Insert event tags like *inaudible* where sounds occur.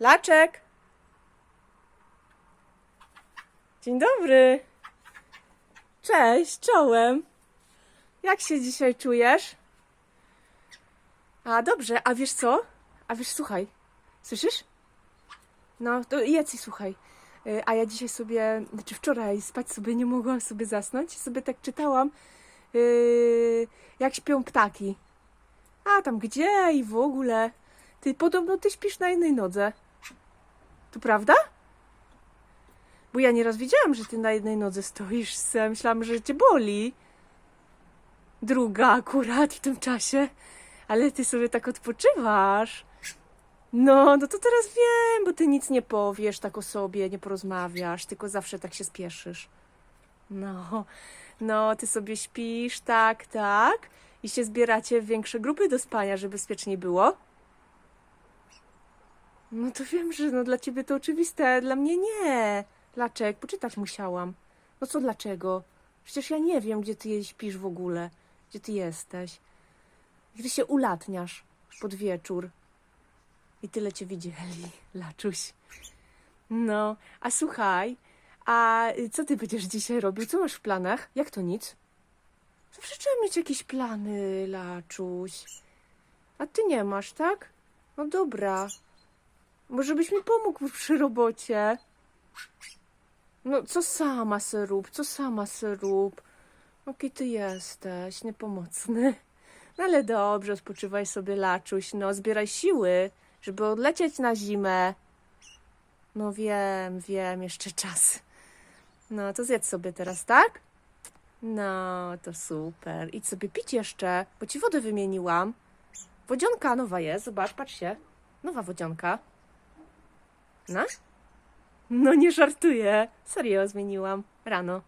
Laczek! Dzień dobry! Cześć, czołem! Jak się dzisiaj czujesz? A dobrze, a wiesz co? A wiesz, słuchaj, słyszysz? No, to jedz i słuchaj. Y, A ja dzisiaj sobie, znaczy wczoraj spać sobie nie mogłam sobie zasnąć. Sobie tak czytałam, yy, jak śpią ptaki. A tam gdzie i w ogóle. Ty podobno ty śpisz na jednej nodze. To prawda? Bo ja nieraz widziałam, że ty na jednej nodze stoisz. Myślałam, że cię boli. Druga akurat w tym czasie. Ale ty sobie tak odpoczywasz. No, no to teraz wiem, bo ty nic nie powiesz tak o sobie, nie porozmawiasz, tylko zawsze tak się spieszysz. No, no, ty sobie śpisz, tak, tak, i się zbieracie w większe grupy do spania, żeby bezpieczniej było. No to wiem, że no dla ciebie to oczywiste, dla mnie nie. Laczek, poczytać musiałam. No co dlaczego? Przecież ja nie wiem, gdzie ty śpisz w ogóle, gdzie ty jesteś. Gdy się ulatniasz pod wieczór. I tyle cię widzieli, *laughs* Laczuś. No, a słuchaj, a co ty będziesz dzisiaj robił? Co masz w planach? Jak to nic? Zawsze trzeba mieć jakieś plany, Laczuś. A ty nie masz, tak? No dobra. Może byś mi pomógł przy robocie? No, co sama se rób, co sama se rób? Jaki ty jesteś, niepomocny. No ale dobrze, odpoczywaj sobie, Laczuś, no, zbieraj siły, żeby odlecieć na zimę. No wiem, wiem, jeszcze czas. No, to zjedz sobie teraz, tak? No, to super. Idź sobie pić jeszcze, bo ci wodę wymieniłam. Wodzionka nowa jest, zobacz, patrz się. Nowa wodzionka. No? No nie żartuję. Serio zmieniłam. Rano.